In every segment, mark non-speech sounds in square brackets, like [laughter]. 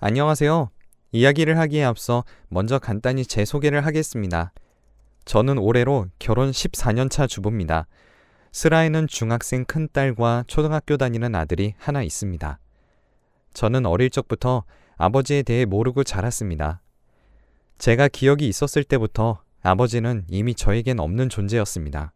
안녕하세요. 이야기를 하기에 앞서 먼저 간단히 제 소개를 하겠습니다. 저는 올해로 결혼 14년 차 주부입니다. 슬아에는 중학생 큰딸과 초등학교 다니는 아들이 하나 있습니다. 저는 어릴 적부터 아버지에 대해 모르고 자랐습니다. 제가 기억이 있었을 때부터 아버지는 이미 저에겐 없는 존재였습니다.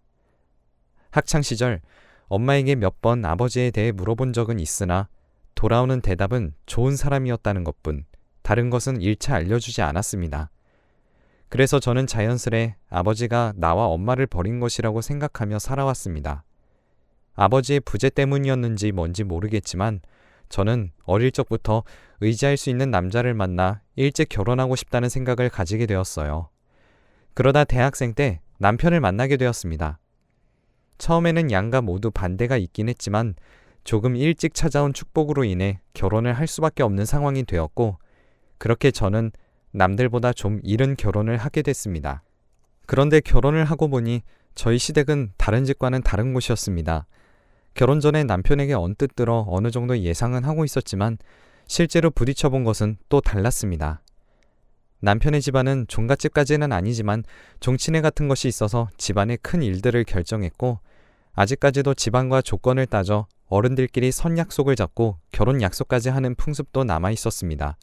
학창 시절 엄마에게 몇 번 아버지에 대해 물어본 적은 있으나 돌아오는 대답은 좋은 사람이었다는 것뿐 다른 것은 일체 알려주지 않았습니다. 그래서 저는 자연스레 아버지가 나와 엄마를 버린 것이라고 생각하며 살아왔습니다. 아버지의 부재 때문이었는지 뭔지 모르겠지만 저는 어릴 적부터 의지할 수 있는 남자를 만나 일찍 결혼하고 싶다는 생각을 가지게 되었어요. 그러다 대학생 때 남편을 만나게 되었습니다. 처음에는 양가 모두 반대가 있긴 했지만 조금 일찍 찾아온 축복으로 인해 결혼을 할 수밖에 없는 상황이 되었고 그렇게 저는 남들보다 좀 이른 결혼을 하게 됐습니다. 그런데 결혼을 하고 보니 저희 시댁은 다른 집과는 다른 곳이었습니다. 결혼 전에 남편에게 언뜻 들어 어느 정도 예상은 하고 있었지만 실제로 부딪혀 본 것은 또 달랐습니다. 남편의 집안은 종갓집까지는 아니지만 종친회 같은 것이 있어서 집안의 큰 일들을 결정했고 아직까지도 집안과 조건을 따져 어른들끼리 선 약속을 잡고 결혼 약속까지 하는 풍습도 남아 있었습니다.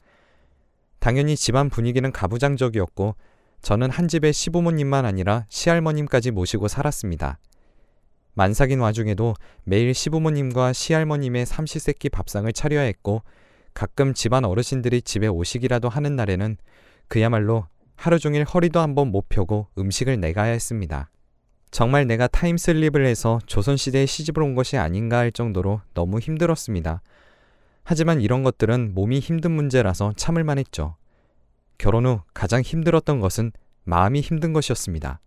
당연히 집안 분위기는 가부장적이었고 저는 한 집에 시부모님만 아니라 시할머님까지 모시고 살았습니다. 만삭인 와중에도 매일 시부모님과 시할머님의 삼시세끼 밥상을 차려야 했고 가끔 집안 어르신들이 집에 오시기라도 하는 날에는 그야말로 하루 종일 허리도 한번 못 펴고 음식을 내가야 했습니다. 정말 내가 타임슬립을 해서 조선시대에 시집을 온 것이 아닌가 할 정도로 너무 힘들었습니다. 하지만 이런 것들은 몸이 힘든 문제라서 참을만 했죠. 결혼 후 가장 힘들었던 것은 마음이 힘든 것이었습니다.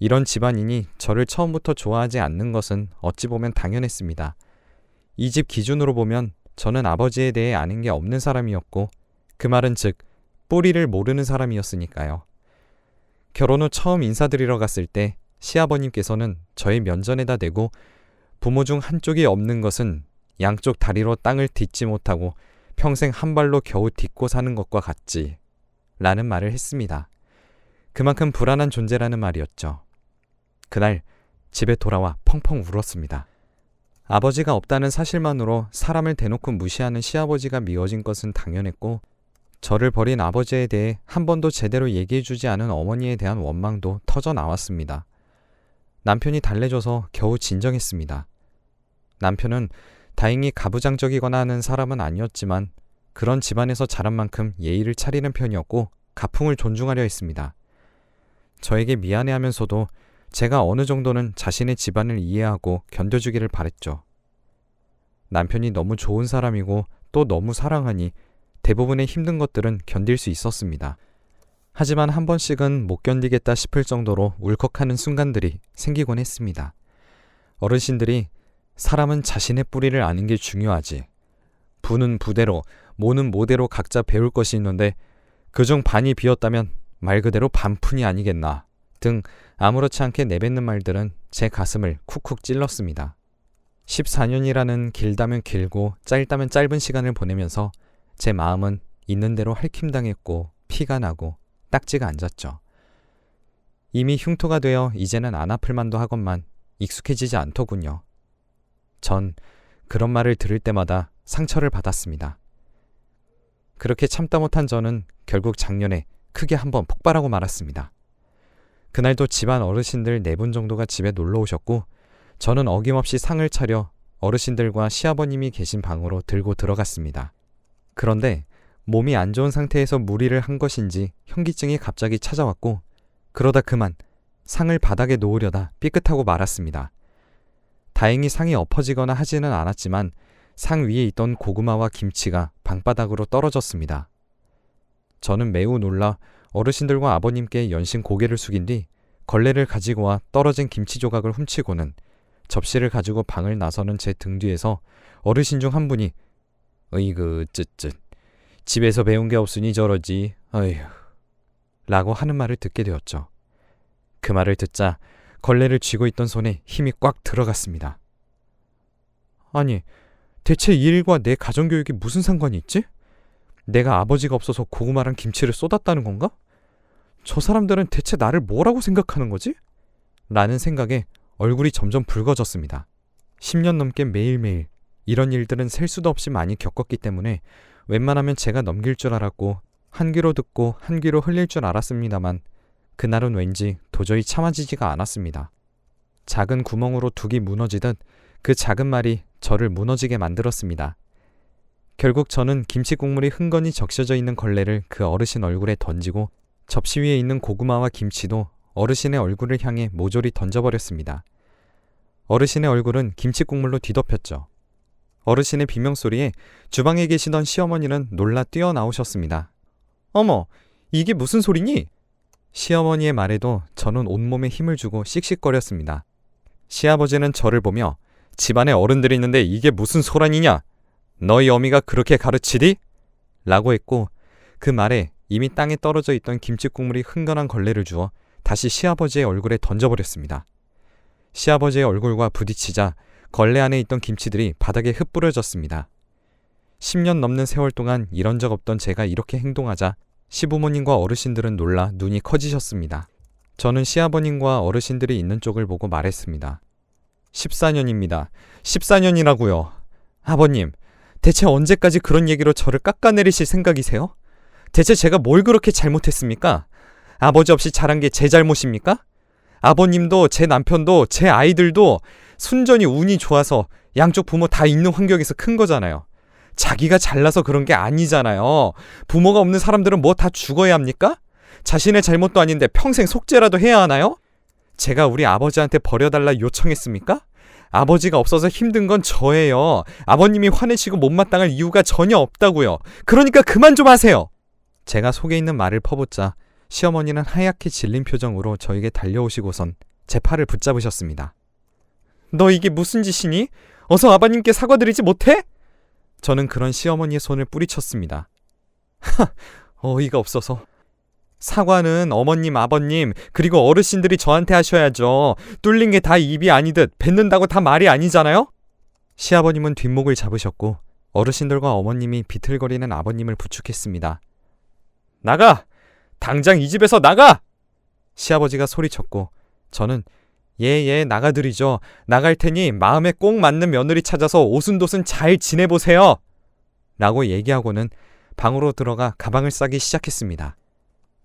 이런 집안인이 저를 처음부터 좋아하지 않는 것은 어찌 보면 당연했습니다. 이 집 기준으로 보면 저는 아버지에 대해 아는 게 없는 사람이었고 그 말은 즉 뿌리를 모르는 사람이었으니까요. 결혼 후 처음 인사드리러 갔을 때 시아버님께서는 저의 면전에다 대고 부모 중 한쪽이 없는 것은 양쪽 다리로 땅을 딛지 못하고 평생 한 발로 겨우 딛고 사는 것과 같지. 라는 말을 했습니다. 그만큼 불안한 존재라는 말이었죠. 그날 집에 돌아와 펑펑 울었습니다. 아버지가 없다는 사실만으로 사람을 대놓고 무시하는 시아버지가 미워진 것은 당연했고, 저를 버린 아버지에 대해 한 번도 제대로 얘기해주지 않은 어머니에 대한 원망도 터져 나왔습니다. 남편이 달래줘서 겨우 진정했습니다. 남편은 다행히 가부장적이거나 하는 사람은 아니었지만 그런 집안에서 자란 만큼 예의를 차리는 편이었고 가풍을 존중하려 했습니다. 저에게 미안해 하면서도 제가 어느 정도는 자신의 집안을 이해하고 견뎌주기를 바랬죠. 남편이 너무 좋은 사람이고 또 너무 사랑하니 대부분의 힘든 것들은 견딜 수 있었습니다. 하지만 한 번씩은 못 견디겠다 싶을 정도로 울컥하는 순간들이 생기곤 했습니다. 어르신들이 사람은 자신의 뿌리를 아는 게 중요하지. 부는 부대로, 모는 모대로 각자 배울 것이 있는데 그중 반이 비었다면 말 그대로 반푼이 아니겠나 등 아무렇지 않게 내뱉는 말들은 제 가슴을 쿡쿡 찔렀습니다. 14년이라는 길다면 길고 짧다면 짧은 시간을 보내면서 제 마음은 있는 대로 핥힘당했고 피가 나고 딱지가 앉았죠. 이미 흉터가 되어 이제는 안 아플 만도 하건만 익숙해지지 않더군요. 전 그런 말을 들을 때마다 상처를 받았습니다. 그렇게 참다 못한 저는 결국 작년에 크게 한번 폭발하고 말았습니다. 그날도 집안 어르신들 네 분 정도가 집에 놀러 오셨고 저는 어김없이 상을 차려 어르신들과 시아버님이 계신 방으로 들고 들어갔습니다. 그런데 몸이 안 좋은 상태에서 무리를 한 것인지 현기증이 갑자기 찾아왔고 그러다 그만 상을 바닥에 놓으려다 삐끗하고 말았습니다. 다행히 상이 엎어지거나 하지는 않았지만 상 위에 있던 고구마와 김치가 방바닥으로 떨어졌습니다. 저는 매우 놀라 어르신들과 아버님께 연신 고개를 숙인 뒤 걸레를 가지고 와 떨어진 김치 조각을 훔치고는 접시를 가지고 방을 나서는 제 등 뒤에서 어르신 중 한 분이 으이그 쯧쯧 집에서 배운 게 없으니 저러지 어휴 라고 하는 말을 듣게 되었죠. 그 말을 듣자 걸레를 쥐고 있던 손에 힘이 꽉 들어갔습니다. 아니 대체 이 일과 내 가정교육이 무슨 상관이 있지? 내가 아버지가 없어서 고구마랑 김치를 쏟았다는 건가? 저 사람들은 대체 나를 뭐라고 생각하는 거지? 라는 생각에 얼굴이 점점 붉어졌습니다. 10년 넘게 매일매일 이런 일들은 셀 수도 없이 많이 겪었기 때문에 웬만하면 제가 넘길 줄 알았고 한 귀로 듣고 한 귀로 흘릴 줄 알았습니다만 그날은 왠지 도저히 참아지지가 않았습니다. 작은 구멍으로 둑이 무너지듯 그 작은 말이 저를 무너지게 만들었습니다. 결국 저는 김치 국물이 흥건히 적셔져 있는 걸레를 그 어르신 얼굴에 던지고 접시 위에 있는 고구마와 김치도 어르신의 얼굴을 향해 모조리 던져버렸습니다. 어르신의 얼굴은 김치 국물로 뒤덮였죠. 어르신의 비명소리에 주방에 계시던 시어머니는 놀라 뛰어나오셨습니다. 어머, 이게 무슨 소리니? 시어머니의 말에도 저는 온몸에 힘을 주고 씩씩거렸습니다. 시아버지는 저를 보며 집안에 어른들이 있는데 이게 무슨 소란이냐? 너희 어미가 그렇게 가르치디? 라고 했고 그 말에 이미 땅에 떨어져 있던 김치 국물이 흥건한 걸레를 주어 다시 시아버지의 얼굴에 던져버렸습니다. 시아버지의 얼굴과 부딪히자 걸레 안에 있던 김치들이 바닥에 흩뿌려졌습니다. 10년 넘는 세월 동안 이런 적 없던 제가 이렇게 행동하자 시부모님과 어르신들은 놀라 눈이 커지셨습니다. 저는 시아버님과 어르신들이 있는 쪽을 보고 말했습니다. 14년입니다. 14년이라고요. 아버님, 대체 언제까지 그런 얘기로 저를 깎아내리실 생각이세요? 대체 제가 뭘 그렇게 잘못했습니까? 아버지 없이 자란 게 제 잘못입니까? 아버님도 제 남편도 제 아이들도 순전히 운이 좋아서 양쪽 부모 다 있는 환경에서 큰 거잖아요. 자기가 잘나서 그런 게 아니잖아요. 부모가 없는 사람들은 뭐 다 죽어야 합니까? 자신의 잘못도 아닌데 평생 속죄라도 해야 하나요? 제가 우리 아버지한테 버려달라 요청했습니까? 아버지가 없어서 힘든 건 저예요. 아버님이 화내시고 못마땅할 이유가 전혀 없다고요. 그러니까 그만 좀 하세요. 제가 속에 있는 말을 퍼붓자 시어머니는 하얗게 질린 표정으로 저에게 달려오시고선 제 팔을 붙잡으셨습니다. 너 이게 무슨 짓이니? 어서 아버님께 사과드리지 못해? 저는 그런 시어머니의 손을 뿌리쳤습니다. 하, [laughs] 어이가 없어서. 사과는 어머님, 아버님, 그리고 어르신들이 저한테 하셔야죠. 뚫린 게 다 입이 아니듯 뱉는다고 다 말이 아니잖아요? 시아버님은 뒷목을 잡으셨고 어르신들과 어머님이 비틀거리는 아버님을 부축했습니다. 나가! 당장 이 집에서 나가! 시아버지가 소리쳤고 저는 예, 예, 나가드리죠. 나갈 테니 마음에 꼭 맞는 며느리 찾아서 오순도순 잘 지내보세요. 라고 얘기하고는 방으로 들어가 가방을 싸기 시작했습니다.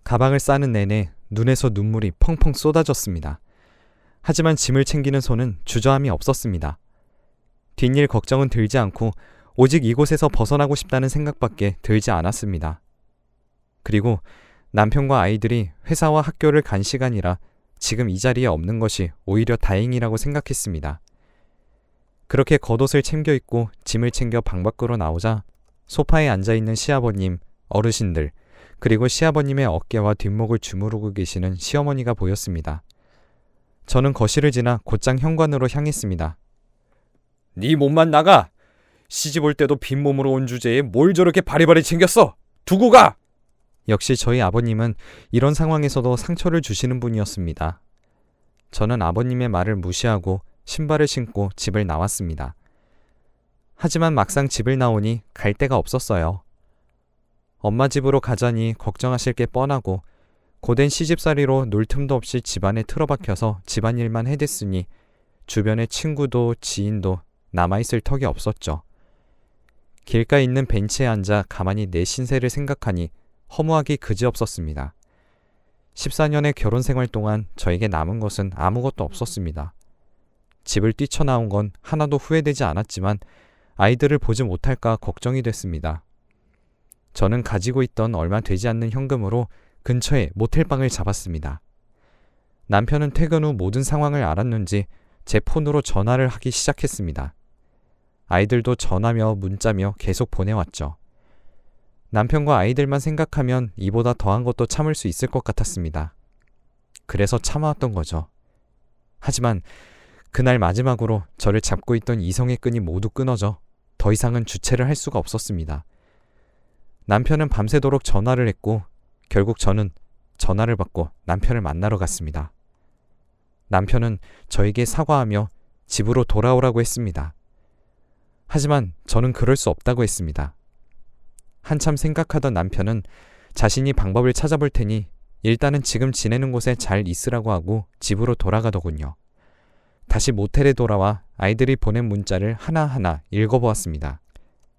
가방을 싸는 내내 눈에서 눈물이 펑펑 쏟아졌습니다. 하지만 짐을 챙기는 손은 주저함이 없었습니다. 뒷일 걱정은 들지 않고 오직 이곳에서 벗어나고 싶다는 생각밖에 들지 않았습니다. 그리고 남편과 아이들이 회사와 학교를 간 시간이라 지금 이 자리에 없는 것이 오히려 다행이라고 생각했습니다. 그렇게 겉옷을 챙겨 입고 짐을 챙겨 방 밖으로 나오자 소파에 앉아 있는 시아버님, 어르신들, 그리고 시아버님의 어깨와 뒷목을 주무르고 계시는 시어머니가 보였습니다. 저는 거실을 지나 곧장 현관으로 향했습니다. 네 몸만 나가! 시집 올 때도 빈몸으로 온 주제에 뭘 저렇게 바리바리 챙겼어! 두고 가! 역시 저희 아버님은 이런 상황에서도 상처를 주시는 분이었습니다. 저는 아버님의 말을 무시하고 신발을 신고 집을 나왔습니다. 하지만 막상 집을 나오니 갈 데가 없었어요. 엄마 집으로 가자니 걱정하실 게 뻔하고 고된 시집살이로 놀 틈도 없이 집안에 틀어박혀서 집안일만 해댔으니 주변에 친구도 지인도 남아있을 턱이 없었죠. 길가에 있는 벤치에 앉아 가만히 내 신세를 생각하니 허무하기 그지없었습니다. 14년의 결혼 생활 동안 저에게 남은 것은 아무것도 없었습니다. 집을 뛰쳐나온 건 하나도 후회되지 않았지만 아이들을 보지 못할까 걱정이 됐습니다. 저는 가지고 있던 얼마 되지 않는 현금으로 근처에 모텔방을 잡았습니다. 남편은 퇴근 후 모든 상황을 알았는지 제 폰으로 전화를 하기 시작했습니다. 아이들도 전화며 문자며 계속 보내왔죠. 남편과 아이들만 생각하면 이보다 더한 것도 참을 수 있을 것 같았습니다. 그래서 참아왔던 거죠. 하지만 그날 마지막으로 저를 잡고 있던 이성의 끈이 모두 끊어져 더 이상은 주체를 할 수가 없었습니다. 남편은 밤새도록 전화를 했고 결국 저는 전화를 받고 남편을 만나러 갔습니다. 남편은 저에게 사과하며 집으로 돌아오라고 했습니다. 하지만 저는 그럴 수 없다고 했습니다. 한참 생각하던 남편은 자신이 방법을 찾아볼 테니 일단은 지금 지내는 곳에 잘 있으라고 하고 집으로 돌아가더군요. 다시 모텔에 돌아와 아이들이 보낸 문자를 하나하나 읽어보았습니다.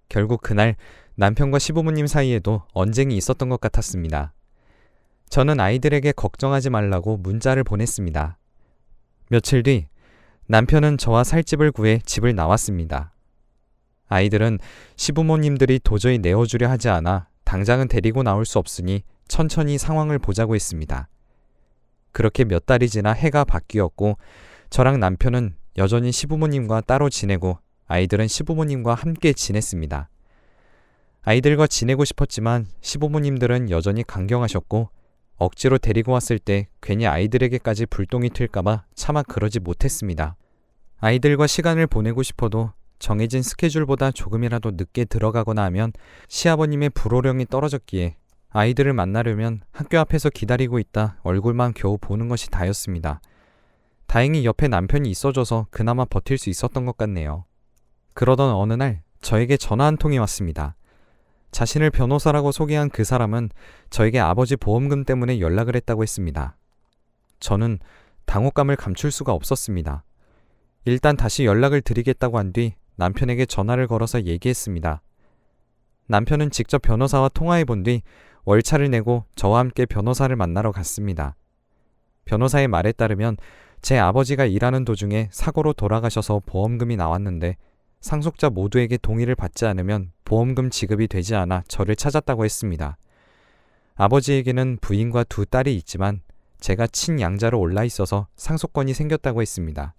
결국 그날 남편과 시부모님 사이에도 언쟁이 있었던 것 같았습니다. 저는 아이들에게 걱정하지 말라고 문자를 보냈습니다. 며칠 뒤 남편은 저와 살 집을 구해 집을 나왔습니다. 아이들은 시부모님들이 도저히 내어주려 하지 않아 당장은 데리고 나올 수 없으니 천천히 상황을 보자고 했습니다. 그렇게 몇 달이 지나 해가 바뀌었고 저랑 남편은 여전히 시부모님과 따로 지내고 아이들은 시부모님과 함께 지냈습니다. 아이들과 지내고 싶었지만 시부모님들은 여전히 강경하셨고 억지로 데리고 왔을 때 괜히 아이들에게까지 불똥이 튈까봐 차마 그러지 못했습니다. 아이들과 시간을 보내고 싶어도 정해진 스케줄보다 조금이라도 늦게 들어가거나 하면 시아버님의 불호령이 떨어졌기에 아이들을 만나려면 학교 앞에서 기다리고 있다 얼굴만 겨우 보는 것이 다였습니다. 다행히 옆에 남편이 있어줘서 그나마 버틸 수 있었던 것 같네요. 그러던 어느 날 저에게 전화 한 통이 왔습니다. 자신을 변호사라고 소개한 그 사람은 저에게 아버지 보험금 때문에 연락을 했다고 했습니다. 저는 당혹감을 감출 수가 없었습니다. 일단 다시 연락을 드리겠다고 한 뒤 남편에게 전화를 걸어서 얘기했습니다. 남편은 직접 변호사와 통화해 본 뒤 월차를 내고 저와 함께 변호사를 만나러 갔습니다. 변호사의 말에 따르면 제 아버지가 일하는 도중에 사고로 돌아가셔서 보험금이 나왔는데 상속자 모두에게 동의를 받지 않으면 보험금 지급이 되지 않아 저를 찾았다고 했습니다. 아버지에게는 부인과 두 딸이 있지만 제가 친양자로 올라 있어서 상속권이 생겼다고 했습니다.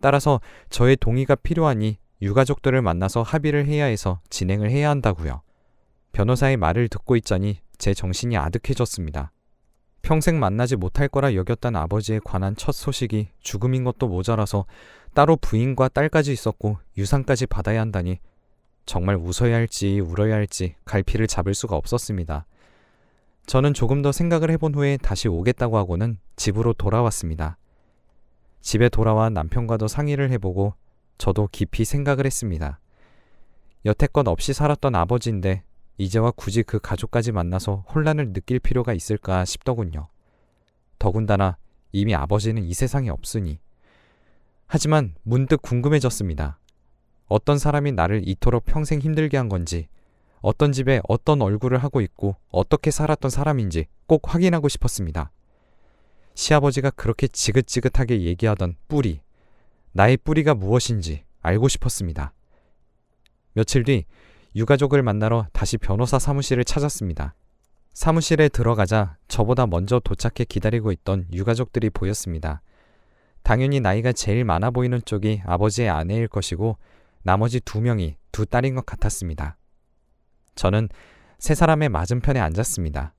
따라서 저의 동의가 필요하니 유가족들을 만나서 합의를 해야 해서 진행을 해야 한다고요. 변호사의 말을 듣고 있자니 제 정신이 아득해졌습니다. 평생 만나지 못할 거라 여겼던 아버지에 관한 첫 소식이 죽음인 것도 모자라서 따로 부인과 딸까지 있었고 유산까지 받아야 한다니 정말 웃어야 할지 울어야 할지 갈피를 잡을 수가 없었습니다. 저는 조금 더 생각을 해본 후에 다시 오겠다고 하고는 집으로 돌아왔습니다. 집에 돌아와 남편과도 상의를 해보고 저도 깊이 생각을 했습니다. 여태껏 없이 살았던 아버지인데 이제와 굳이 그 가족까지 만나서 혼란을 느낄 필요가 있을까 싶더군요. 더군다나 이미 아버지는 이 세상에 없으니. 하지만 문득 궁금해졌습니다. 어떤 사람이 나를 이토록 평생 힘들게 한 건지, 어떤 집에 어떤 얼굴을 하고 있고 어떻게 살았던 사람인지 꼭 확인하고 싶었습니다. 시아버지가 그렇게 지긋지긋하게 얘기하던 뿌리, 나의 뿌리가 무엇인지 알고 싶었습니다. 며칠 뒤 유가족을 만나러 다시 변호사 사무실을 찾았습니다. 사무실에 들어가자 저보다 먼저 도착해 기다리고 있던 유가족들이 보였습니다. 당연히 나이가 제일 많아 보이는 쪽이 아버지의 아내일 것이고 나머지 두 명이 두 딸인 것 같았습니다. 저는 세 사람의 맞은편에 앉았습니다.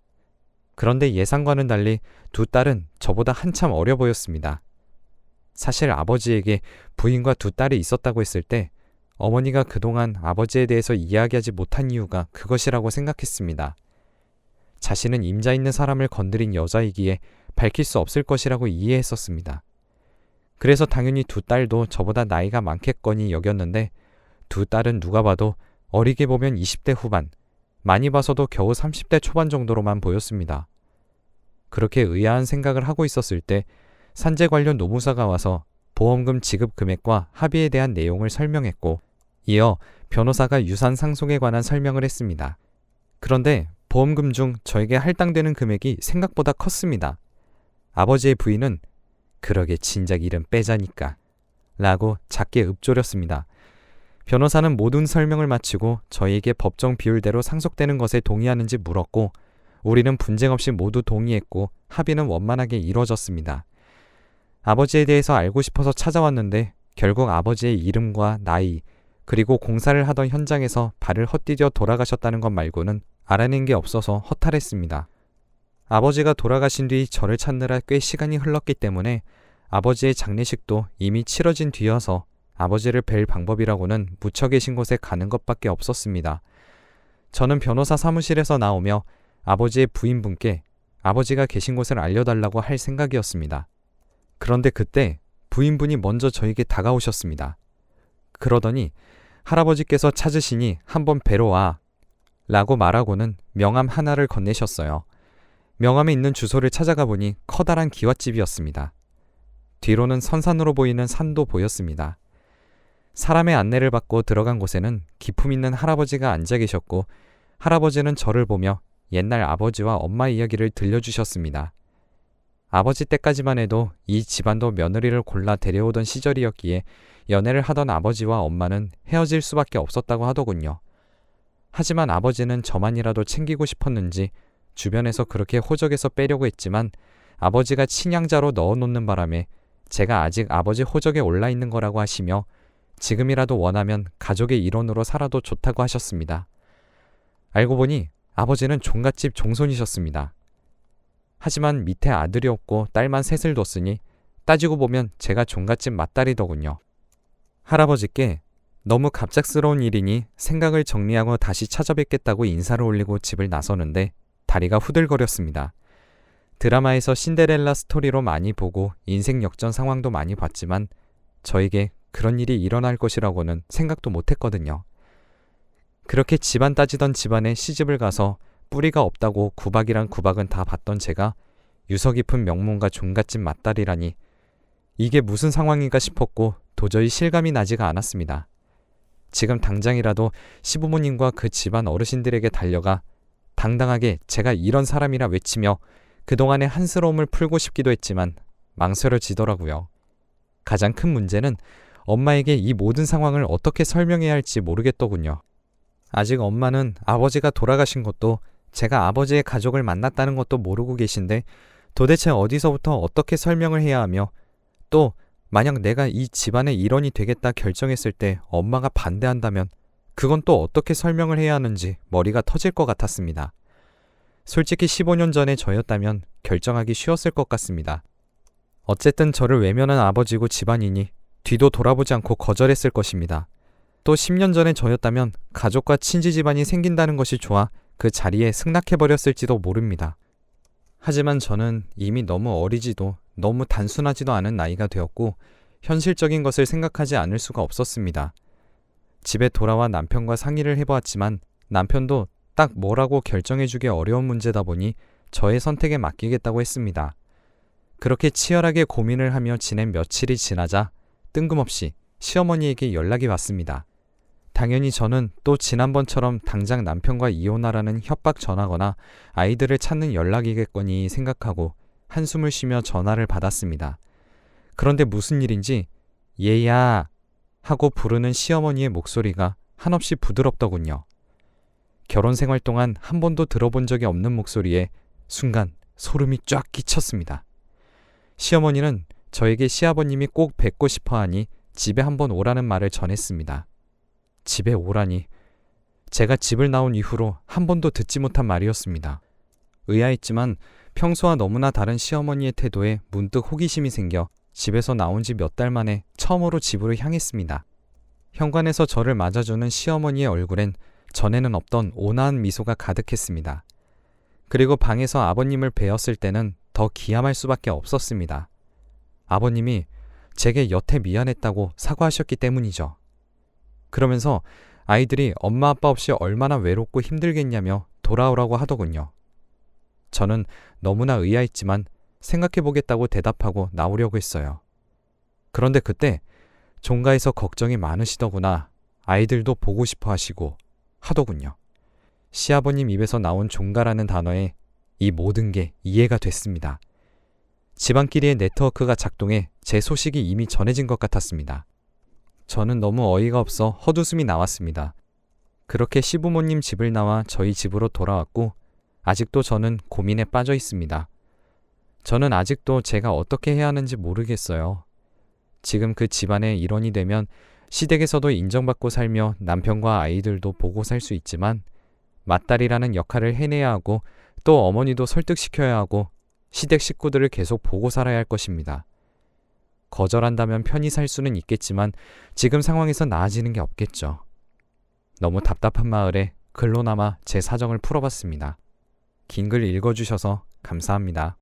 그런데 예상과는 달리 두 딸은 저보다 한참 어려 보였습니다. 사실 아버지에게 부인과 두 딸이 있었다고 했을 때 어머니가 그동안 아버지에 대해서 이야기하지 못한 이유가 그것이라고 생각했습니다. 자신은 임자 있는 사람을 건드린 여자이기에 밝힐 수 없을 것이라고 이해했었습니다. 그래서 당연히 두 딸도 저보다 나이가 많겠거니 여겼는데 두 딸은 누가 봐도 어리게 보면 20대 후반, 많이 봐서도 겨우 30대 초반 정도로만 보였습니다. 그렇게 의아한 생각을 하고 있었을 때 산재 관련 노무사가 와서 보험금 지급 금액과 합의에 대한 내용을 설명했고 이어 변호사가 유산 상속에 관한 설명을 했습니다. 그런데 보험금 중 저에게 할당되는 금액이 생각보다 컸습니다. 아버지의 부인은 그러게 진작 이름 빼자니까 라고 작게 읊조렸습니다. 변호사는 모든 설명을 마치고 저희에게 법정 비율대로 상속되는 것에 동의하는지 물었고 우리는 분쟁 없이 모두 동의했고 합의는 원만하게 이루어졌습니다. 아버지에 대해서 알고 싶어서 찾아왔는데 결국 아버지의 이름과 나이, 그리고 공사를 하던 현장에서 발을 헛디뎌 돌아가셨다는 것 말고는 알아낸 게 없어서 허탈했습니다. 아버지가 돌아가신 뒤 저를 찾느라 꽤 시간이 흘렀기 때문에 아버지의 장례식도 이미 치러진 뒤여서 아버지를 뵐 방법이라고는 묻혀 계신 곳에 가는 것밖에 없었습니다. 저는 변호사 사무실에서 나오며 아버지의 부인분께 아버지가 계신 곳을 알려달라고 할 생각이었습니다. 그런데 그때 부인분이 먼저 저에게 다가오셨습니다. 그러더니 할아버지께서 찾으시니 한번 뵈러 와. 라고 말하고는 명함 하나를 건네셨어요. 명함에 있는 주소를 찾아가 보니 커다란 기와집이었습니다. 뒤로는 선산으로 보이는 산도 보였습니다. 사람의 안내를 받고 들어간 곳에는 기품 있는 할아버지가 앉아 계셨고 할아버지는 저를 보며 옛날 아버지와 엄마 이야기를 들려주셨습니다. 아버지 때까지만 해도 이 집안도 며느리를 골라 데려오던 시절이었기에 연애를 하던 아버지와 엄마는 헤어질 수밖에 없었다고 하더군요. 하지만 아버지는 저만이라도 챙기고 싶었는지 주변에서 그렇게 호적에서 빼려고 했지만 아버지가 친양자로 넣어놓는 바람에 제가 아직 아버지 호적에 올라 있는 거라고 하시며 지금이라도 원하면 가족의 일원으로 살아도 좋다고 하셨습니다. 알고 보니 아버지는 종갓집 종손이셨습니다. 하지만 밑에 아들이 없고 딸만 셋을 뒀으니 따지고 보면 제가 종갓집 맏딸이더군요. 할아버지께 너무 갑작스러운 일이니 생각을 정리하고 다시 찾아뵙겠다고 인사를 올리고 집을 나서는데 다리가 후들거렸습니다. 드라마에서 신데렐라 스토리로 많이 보고 인생 역전 상황도 많이 봤지만 저에게 그런 일이 일어날 것이라고는 생각도 못 했거든요. 그렇게 집안 따지던 집안에 시집을 가서 뿌리가 없다고 구박이란 구박은 다 받던 제가 유서 깊은 명문가 종갓집 맏딸이라니 이게 무슨 상황인가 싶었고 도저히 실감이 나지가 않았습니다. 지금 당장이라도 시부모님과 그 집안 어르신들에게 달려가 당당하게 제가 이런 사람이라 외치며 그동안의 한스러움을 풀고 싶기도 했지만 망설여지더라고요. 가장 큰 문제는 엄마에게 이 모든 상황을 어떻게 설명해야 할지 모르겠더군요. 아직 엄마는 아버지가 돌아가신 것도 제가 아버지의 가족을 만났다는 것도 모르고 계신데 도대체 어디서부터 어떻게 설명을 해야 하며 또 만약 내가 이 집안의 일원이 되겠다 결정했을 때 엄마가 반대한다면 그건 또 어떻게 설명을 해야 하는지 머리가 터질 것 같았습니다. 솔직히 15년 전에 저였다면 결정하기 쉬웠을 것 같습니다. 어쨌든 저를 외면한 아버지고 집안이니 뒤도 돌아보지 않고 거절했을 것입니다. 또 10년 전에 저였다면 가족과 친지 집안이 생긴다는 것이 좋아 그 자리에 승낙해버렸을지도 모릅니다. 하지만 저는 이미 너무 어리지도 너무 단순하지도 않은 나이가 되었고 현실적인 것을 생각하지 않을 수가 없었습니다. 집에 돌아와 남편과 상의를 해보았지만 남편도 딱 뭐라고 결정해주기 어려운 문제다 보니 저의 선택에 맡기겠다고 했습니다. 그렇게 치열하게 고민을 하며 지낸 며칠이 지나자 뜬금없이 시어머니에게 연락이 왔습니다. 당연히 저는 또 지난번처럼 당장 남편과 이혼하라는 협박 전화거나 아이들을 찾는 연락이겠거니 생각하고 한숨을 쉬며 전화를 받았습니다. 그런데 무슨 일인지 얘야 하고 부르는 시어머니의 목소리가 한없이 부드럽더군요. 결혼 생활 동안 한 번도 들어본 적이 없는 목소리에 순간 소름이 쫙 끼쳤습니다. 시어머니는 저에게 시아버님이 꼭 뵙고 싶어 하니 집에 한번 오라는 말을 전했습니다. 집에 오라니. 제가 집을 나온 이후로 한 번도 듣지 못한 말이었습니다. 의아했지만 평소와 너무나 다른 시어머니의 태도에 문득 호기심이 생겨 집에서 나온 지 몇 달 만에 처음으로 집으로 향했습니다. 현관에서 저를 맞아주는 시어머니의 얼굴엔 전에는 없던 온화한 미소가 가득했습니다. 그리고 방에서 아버님을 뵈었을 때는 더 기함할 수밖에 없었습니다. 아버님이 제게 여태 미안했다고 사과하셨기 때문이죠. 그러면서 아이들이 엄마 아빠 없이 얼마나 외롭고 힘들겠냐며 돌아오라고 하더군요. 저는 너무나 의아했지만 생각해 보겠다고 대답하고 나오려고 했어요. 그런데 그때 종가에서 걱정이 많으시더구나. 아이들도 보고 싶어 하시고 하더군요. 시아버님 입에서 나온 종가라는 단어에 이 모든 게 이해가 됐습니다. 집안끼리의 네트워크가 작동해 제 소식이 이미 전해진 것 같았습니다. 저는 너무 어이가 없어 헛웃음이 나왔습니다. 그렇게 시부모님 집을 나와 저희 집으로 돌아왔고 아직도 저는 고민에 빠져 있습니다. 저는 아직도 제가 어떻게 해야 하는지 모르겠어요. 지금 그 집안의 일원이 되면 시댁에서도 인정받고 살며 남편과 아이들도 보고 살 수 있지만 맏딸이라는 역할을 해내야 하고 또 어머니도 설득시켜야 하고 시댁 식구들을 계속 보고 살아야 할 것입니다. 거절한다면 편히 살 수는 있겠지만 지금 상황에서 나아지는 게 없겠죠. 너무 답답한 마을에 글로나마 제 사정을 풀어봤습니다. 긴 글 읽어주셔서 감사합니다.